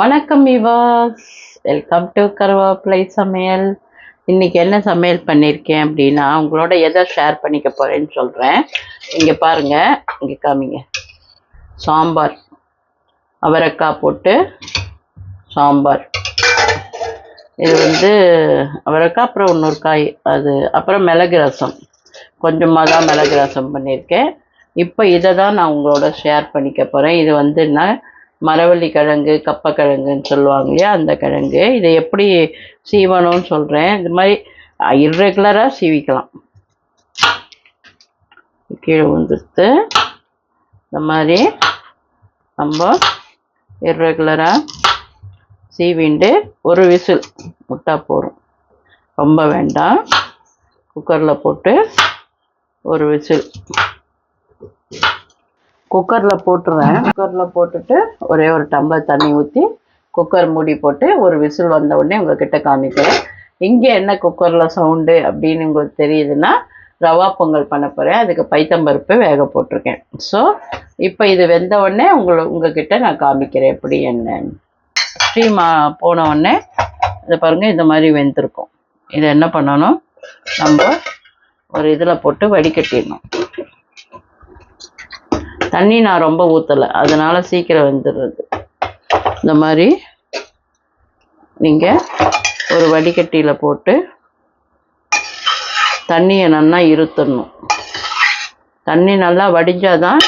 வணக்கம் விவாஸ். Welcome to கருவேப்பிலை சமையல். இன்னைக்கு என்ன சமையல் பண்ணியிருக்கேன் அப்படின்னா உங்களோட எதை ஷேர் பண்ணிக்க போறேன்னு சொல்கிறேன் இங்கே பாருங்க இங்கே காமிங்க. சாம்பார். அவரைக்காய் போட்டு சாம்பார். இது வந்து அவரைக்காய் அப்புறம் இன்னொரு காய் அது அப்புறம் மிளகு ரசம். கொஞ்சமாக தான் மிளகு ரசம் பண்ணியிருக்கேன் இப்போ இதை தான் நான் உங்களோட ஷேர் பண்ணிக்க போகிறேன் இது வந்து நான் மரவள்ளி கிழங்கு கப்பக்கிழங்குன்னு சொல்லுவாங்க இல்லையா அந்த கிழங்கு. இதை எப்படி சீவணும்னு சொல்கிறேன் இது மாதிரி இர்ரெகுலராக சீவிக்கலாம். கீழே வந்துடுத்து இந்த மாதிரி நம்ம இர்ரெகுலராக சீவிண்டு ஒரு விசில் முட்டா போகிறோம் ரொம்ப வேண்டாம். குக்கரில் போட்டு ஒரு விசில். குக்கரில் போட்டுருவேன் குக்கரில் போட்டுட்டு ஒரே ஒரு டம்ளர் தண்ணி ஊற்றி குக்கர் மூடி போட்டு ஒரு விசில் வந்த உடனே உங்ககிட்ட காமிக்கிறேன். இங்கே என்ன குக்கரில் சவுண்டு அப்படின்னு உங்களுக்கு தெரியுதுன்னா ரவா பொங்கல் பண்ண போகிறேன் அதுக்கு பைத்தம்பருப்பு வேக போட்டிருக்கேன். ஸோ இப்போ இது வெந்த உடனே உங்களை உங்ககிட்ட நான் காமிக்கிறேன் எப்படி என்னன்னு ஸ்டீம் போன உடனே இதை பாருங்கள் இந்த மாதிரி வெந்திருக்கும். இதை என்ன பண்ணணும்? நம்ம ஒரு இதில் போட்டு வடிகட்டிடணும். தண்ணி நான் ரொம்ப ஊற்றலை அதனால் சீக்கிரம் வெந்துடுறது. இந்த மாதிரி நீங்கள் ஒரு வடிகட்டியில் போட்டு தண்ணியை நல்லா இருத்தணும். தண்ணி நல்லா வடிஞ்சாதான்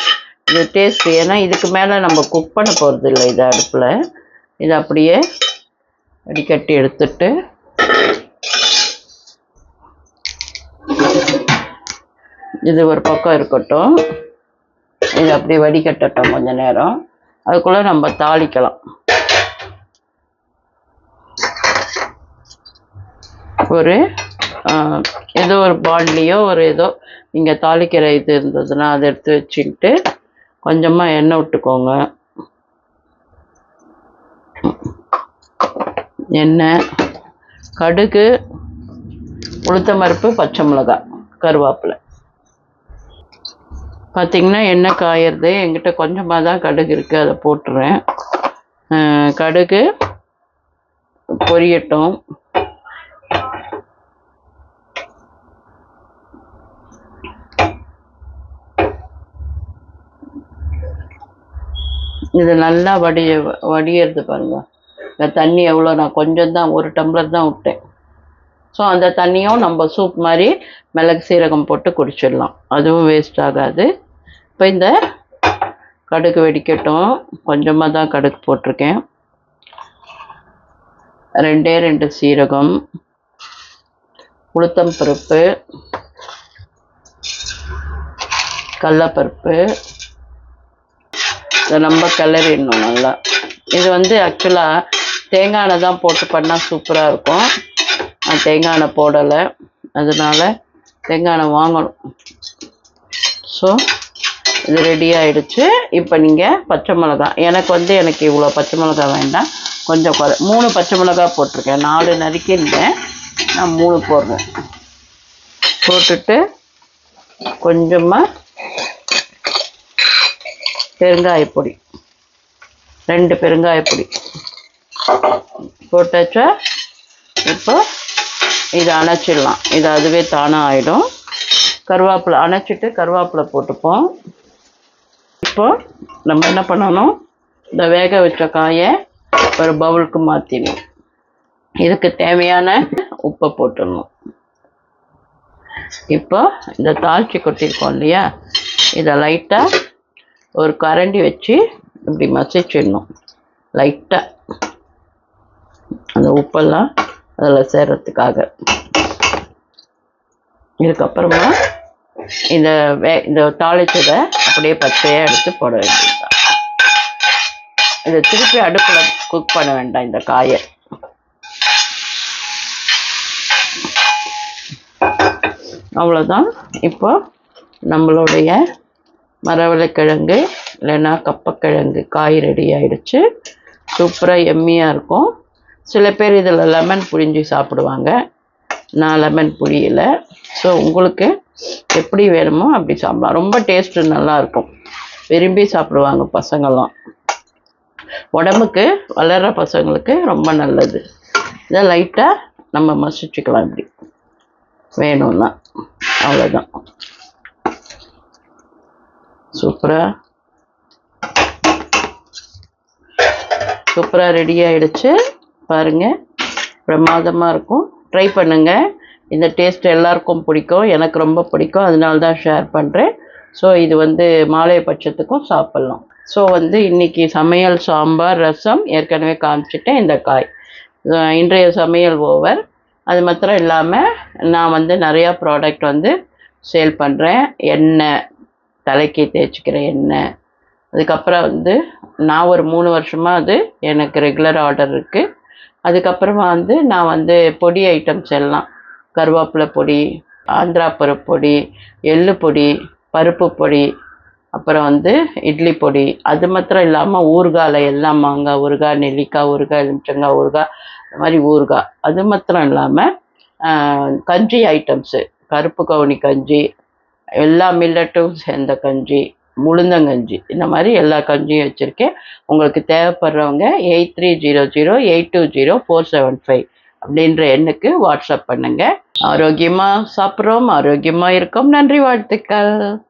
இது டேஸ்ட் ஏன்னா இதுக்கு மேலே நம்ம குக் பண்ண போகிறது இல்லை இது அடுப்பில். இது அப்படியே வடிகட்டி எடுத்துட்டு இது ஒரு பக்கம் இருக்கட்டும். இது அப்படியே வடிகட்டட்டும் கொஞ்ச நேரம். அதுக்குள்ளே நம்ம தாளிக்கலாம். ஒரு ஏதோ ஒரு பாண்ட்லேயோ ஒரு ஏதோ இங்கே தாளிக்கிற இது இருந்ததுன்னா அதை எடுத்து வச்சுக்கிட்டு கொஞ்சமாக எண்ணெய் விட்டுக்கோங்க. எண்ணெய் கடுகு உளுத்தம்பருப்பு பச்சை மிளகாய் கருவேப்பிலை. பார்த்தீங்கன்னா எண்ணெய் காயறது என்கிட்ட கொஞ்சமாக தான் கடுகு இருக்குது அதை போட்டுறேன். கடுகு பொரியட்டும். இது நல்லா வடிய வடியறது பாருங்க. இந்த தண்ணி எவ்வளோ நான் கொஞ்சம் தான் ஒரு டம்ளர் தான் விட்டேன். ஸோ அந்த தண்ணியும் நம்ம சூப் மாதிரி மிளகு சீரகம் போட்டு குடிச்சிடலாம். அதுவும் வேஸ்ட் ஆகாது. இப்போ இந்த கடுகு வெடிக்கட்டும். கொஞ்சமாக தான் கடுகு போட்டிருக்கேன். ரெண்டே ரெண்டு சீரகம் உளுத்தம் பருப்பு கடலப்பருப்பு. இதை நம்ம கிளறிடணும் நல்லா. இது வந்து ஆக்சுவலாக தேங்காய் எண்ணெய் தான் போட்டு பண்ணால் சூப்பராக இருக்கும். நான் தேங்காய் எண்ணெய் போடலை. அதனால் தேங்காய் எண்ணெய் வாங்கணும். ஸோ இது ரெடி ஆயிடுச்சு. இப்போ நீங்கள் பச்சை மிளகா எனக்கு வந்து எனக்கு இவ்வளோ பச்சை மிளகா வேண்டாம். கொஞ்சம் குறை மூணு பச்சை மிளகா போட்டிருக்கேன். நாலு நறுக்கிருந்தேன் நான் மூணு போடுறேன். போட்டுட்டு கொஞ்சமாக பெருங்காயப்பொடி ரெண்டு பெருங்காயப்பொடி போட்டாச்சா? இப்போ இதை அணைச்சிடலாம். இது அதுவே தானாக ஆகிடும் கருவேப்பிலை அணைச்சிட்டு கருவேப்பிலை போட்டுப்போம். இப்போ நம்ம என்ன பண்ணணும்? இந்த வேக வச்ச காயை ஒரு பவுலுக்கு மாற்றிடணும் இதுக்கு தேவையான உப்பை போட்டுடணும். இப்போ இந்த தாழ்ச்சி கொட்டியிருக்கோம் இல்லையா? இதை லைட்டாக ஒரு கரண்டி வச்சு இப்படி மசிச்சிடணும். லைட்டாக அந்த உப்பெல்லாம் அதில் சேர்றதுக்காக. இதுக்கப்புறமா இந்த வே இந்த தாளிச்சதை அப்படியே பச்சையாக எடுத்து போட வேண்டியதுதான். இதை திருப்பி அடுப்பில் குக் பண்ண வேண்டாம் இந்த காயை. அவ்வளோதான் இப்போ நம்மளுடைய மரவள்ளிக்கிழங்கு இல்லைன்னா கப்பக்கிழங்கு காய் ரெடி ஆயிடுச்சு. சூப்பராக எம்மியாக இருக்கும். சில பேர் இதில் லெமன் புழிஞ்சு சாப்பிடுவாங்க. நான் லெமன் புழியலை. ஸோ உங்களுக்கு எப்படி வேணுமோ அப்படி சாப்பிடலாம். ரொம்ப டேஸ்ட்டு நல்லா இருக்கும் விரும்பி சாப்பிடுவாங்க பசங்கள்லாம். உடம்புக்கு வளர்கிற பசங்களுக்கு ரொம்ப நல்லது. இதை லைட்டாக நம்ம மசிச்சுக்கலாம் இப்படி. வேணும்னா. அவ்வளோதான் சூப்பராக சூப்பராக ரெடி ஆகிடுச்சு பாருங்கள் பிரமாதமாக இருக்கும். ட்ரை பண்ணுங்கள் இந்த டேஸ்ட் எல்லாருக்கும் பிடிக்கும் எனக்கு ரொம்ப பிடிக்கும். அதனால தான் ஷேர் பண்ணுறேன் ஸோ இது வந்து மாலை பட்சத்துக்கும் சாப்பிட்லாம். ஸோ வந்து இன்றைக்கி சமையல் சாம்பார் ரசம் ஏற்கனவே காமிச்சிட்டேன் இந்த காய். இன்றைய சமையல் ஓவர். அது மாத்திரம் இல்லாமல் நான் வந்து நிறையா ப்ராடக்ட் வந்து சேல் பண்ணுறேன் எண்ணெய் தலைக்கு தேய்ச்சிக்கிற எண்ணெய். அதுக்கப்புறம் வந்து நான் ஒரு மூணு வருஷமாக அது எனக்கு ரெகுலர் ஆர்டர் இருக்குது அதுக்கப்புறமா வந்து நான் வந்து பொடி ஐட்டம்ஸ் எல்லாம் கருவேப்பிலை பொடி ஆந்திரா பருப்பு பொடி எள்ளு பொடி பருப்பு பொடி அப்புறம் வந்து இட்லி பொடி. அது மாத்திரம் இல்லாமல் ஊறுகாயில் எல்லாம் மாங்காய் ஊறுகாய் நெல்லிக்காய் ஊறுகாய் எலுமிச்சங்காய் ஊறுகாய் இந்த மாதிரி ஊறுகாய். அது மாத்திரம் இல்லாமல் கஞ்சி ஐட்டம்ஸு. கருப்பு கவுனி கஞ்சி எல்லா மில்லட்டும் சேர்ந்த கஞ்சி முழுந்தங்கஞ்சி. இந்த மாதிரி எல்லா கஞ்சியும் வச்சுருக்கேன். உங்களுக்கு தேவைப்படுறவங்க eight three zero zero eight two zero four seven five. அப்படின்ற எண்ணுக்கு வாட்ஸ்அப் பண்ணுங்கள் ஆரோக்கியமாக சாப்பிட்றோம் ஆரோக்கியமாக இருக்கோம். நன்றி வாழ்த்துக்கள்.